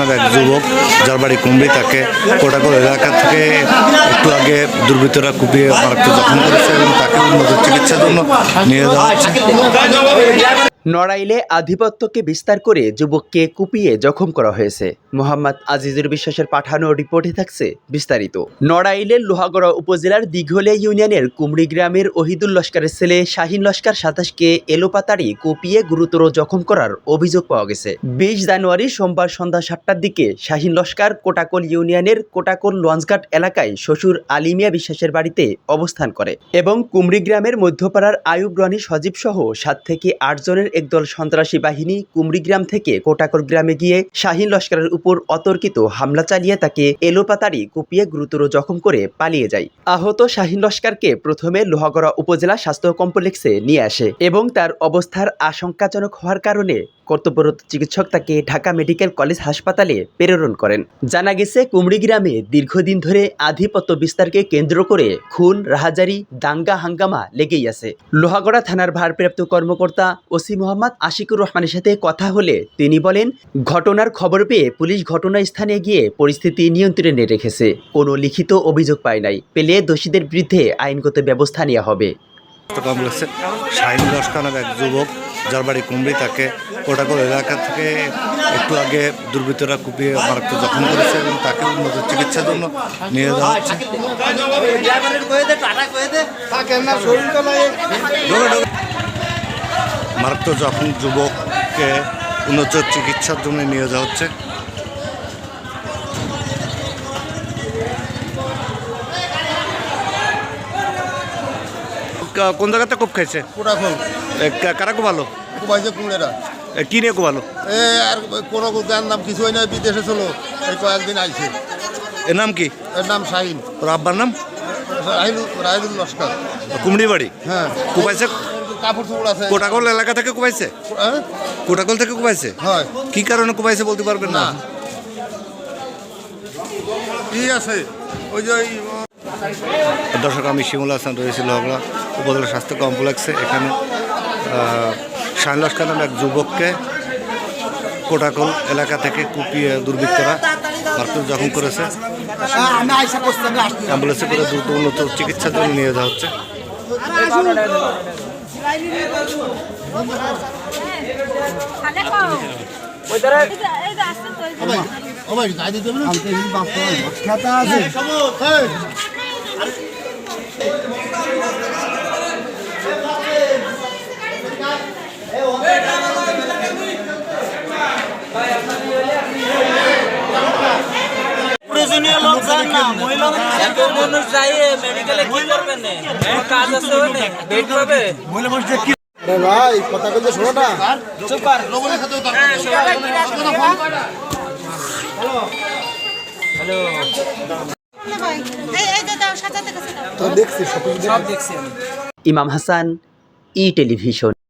নামে এক যুবক যার বাড়ি কুমড়ি তাকে কোটাকোল এলাকা থেকে একটু আগে দুর্বৃত্তরা কুপিয়ে মারাত্মক জখম করেছে এবং তাকে উন্নত চিকিৎসার জন্য নিয়ে যাওয়া হচ্ছে। নড়াইলে আধিপত্যকে বিস্তার করে যুবককে কুপিয়ে জখম করা হয়েছে। মোহাম্মদ আজিজুর বিশ্বাসের পাঠানো রিপোর্টে থাকছে বিস্তারিত। নড়াইলের লোহাগড়া উপজেলার দীঘলে ইউনিয়নের কুমড়ি গ্রামের ওহিদুল লস্করের ছেলে শাহিন লস্কর সাতাশকে এলোপাতাড়ি কুপিয়ে গুরুতর জখম করার অভিযোগ পাওয়া গেছে। বিশ জানুয়ারি সোমবার সন্ধ্যা সাতটার দিকে শাহিন লস্কর কোটাকল ইউনিয়নের কোটাকল লঞ্চঘাট এলাকায় শ্বশুর আলিমিয়া বিশ্বাসের বাড়িতে অবস্থান করে এবং কুমড়ি গ্রামের মধ্যপাড়ার আয়ুব রনি সজীব সহ সাত থেকে আট জনের একদল সন্ত্রাসী বাহিনী কুমড়ি গ্রাম থেকে কোটাকল গ্রামে গিয়ে শাহিন লস্করের উপর অতর্কিত হামলা চালিয়ে তাকে এলোপাতাড়ি কুপিয়ে গুরুতর জখম করে পালিয়ে যায়। আহত শাহিন লস্করকে প্রথমে লোহাগড়া উপজেলা স্বাস্থ্য কমপ্লেক্সে নিয়ে আসে এবং তার অবস্থার আশঙ্কাজনক হওয়ার কারণে কর্তব্যরত চিকিৎসক তাকে ঢাকা মেডিকেল কলেজ হাসপাতালে প্রেরণ করেন। জানা গেছে, কুমড়িগ্রামে দীর্ঘদিন ধরে আধিপত্য বিস্তারকে কেন্দ্র করে খুন, রাহাজারি, দাঙ্গা হাঙ্গামা লেগেই আছে। লোহাগড়া থানার ভারপ্রাপ্ত কর্মকর্তা ওসি মোহাম্মদ আশিকুর রহমানের সাথে কথা হলে তিনি বলেন ঘটনার খবর পেয়ে পুলিশ ঘটনাস্থানে গিয়ে পরিস্থিতি নিয়ন্ত্রণে রেখেছে। কোনো লিখিত অভিযোগ পায় নাই। পেলে দোষীদের বিরুদ্ধে আইনগত ব্যবস্থা নেওয়া হবে। কমপ্লেক্সে শাহিন লস্কর নামে এক যুবক যার বাড়ি কুমড়ি তাকে কোটাকল এলাকা থেকে একটু আগে দুর্বৃত্তরা কুপিয়ে মারাত্মক জখম করেছে এবং তাকে উন্নত চিকিৎসার জন্য নিয়ে যাওয়া হচ্ছে। ঢোকে, ঢোকে। মারাত্মক জখম যুবককে উন্নত চিকিৎসার জন্য নিয়ে যাওয়া হচ্ছে। কোন জায়গাতে কোপ খাইছে? কারা কোপালো? কুমাইছে কুমড়েরা এ, কি নিয়ে কোপালো? এ আর কোনো গান নাম কিছু হয় না বিদেশে চলো এই কয়েকদিন আইছে। এর নাম কি? এর নাম শাহিন। ওর আব্বার নাম? রাহিদুল রাহিদুল লস্কর। কুমড়ি বাড়ি হ্যাঁ। কোপাইছে কাপড় চোপড় আছে। কোটাকল এলাকা থেকে কোপাইছে হ্যাঁ? কোটাকল থেকে কোপাইছে হয়। কি কারণে কোপাইছে বলতে পারবেন না? না। কি আছে? ওই যে দর্শক আমি শিমুল হাসান রয়েছি লগড়া উপজেলা স্বাস্থ্য কমপ্লেক্সে। এখানে শাহিন লস্কর নামে এক যুবককে কোটাকল এলাকা থেকে কুপিয়ে দুর্বৃত্তরা মারপিট জখম করেছে। অ্যাম্বুলেন্সে করে দ্রুত উন্নত চিকিৎসার জন্য নিয়ে যাওয়া হচ্ছে। প্রয়োজনীয় লোক যান না মহিলা মানুষ যাই মেডিকেলে কি পাবে ভাই কথা বলতে শোনো না। তো দেখছি সব ইমাম হাসান ই টেলিভিশন।